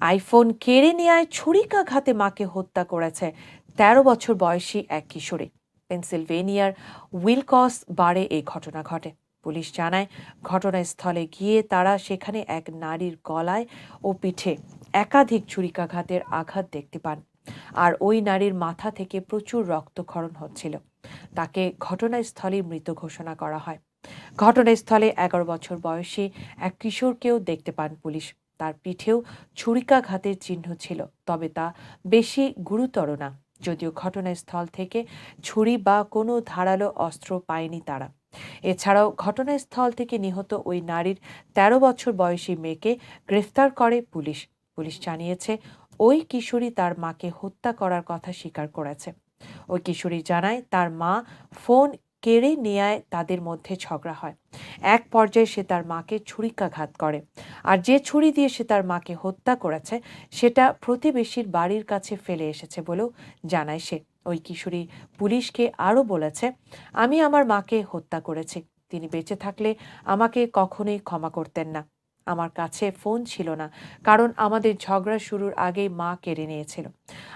IPhone কেড়ে নেয় ছুরিকাঘাতে মাকে হত্যা করেছে। তেরো বছর বয়সী এক কিশোরী। পেনসিলভেনিয়ার উইলকস বারে এই ঘটনা ঘটে। পুলিশ জানায়, ঘটনাস্থলে গিয়ে তারা সেখানে এক নারীর গলায় ও পিঠে একাধিক ছুরিকাঘাতের আঘাত দেখতে পান। আর ওই নারীর মাথা থেকে প্রচুর রক্তক্ষরণ হচ্ছিল। তাকে ঘটনাস্থলেই মৃত ঘোষণা করা হয়। ঘটনাস্থলে এগারো বছর বয়সী এক কিশোরকেও দেখতে পান পুলিশ। তার পিঠেও ছুরিকাঘাতের চিহ্ন ছিল, তবে তা বেশি গুরুতর না, যদিও ঘটনাস্থল থেকে ছুরি বা কোনো ধারালো অস্ত্র পায়নি তারা। এছাড়াও ঘটনাস্থল থেকে নিহত ওই নারীর ১৩ বছর বয়সী মেয়েকে গ্রেফতার করে পুলিশ। পুলিশ জানিয়েছে, ওই কিশোরী তার মাকে হত্যা করার কথা স্বীকার করেছে। ওই কিশোরী জানায়, তার মা ফোন কেড়ে নেয়ায় তাদের মধ্যে ঝগড়া হয়। এক পর্যায়ে সে তার মাকে ছুরিকাঘাত করে। আর যে ছুরি দিয়ে সে তার মাকে হত্যা করেছে, সেটা প্রতিবেশীর বাড়ির কাছে ফেলে এসেছে বলেও জানায় সে। ওই কিশোরী পুলিশকে আরও বলেছে, আমি আমার মাকে হত্যা করেছি। তিনি বেঁচে থাকলে আমাকে কখনোই ক্ষমা করতেন না। আমার কাছে ফোন ছিল না, কারণ আমাদের ঝগড়া শুরুর আগেই মা কেড়ে নিয়েছিল।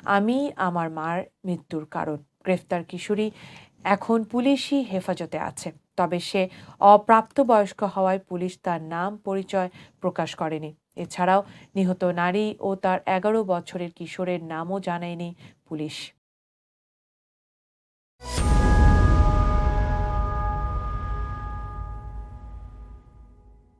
আমি আমার মার মৃত্যুর কারণ। গ্রেফতার কিশোরী এখন পুলিশই হেফাজতে আছে। তবে সে অপ্রাপ্তবয়স্ক হওয়ায় পুলিশ তার নাম পরিচয় প্রকাশ করেনি। এছাড়াও নিহত নারী ও তার এগারো বছরের কিশোরের নামও জানায়নি পুলিশ।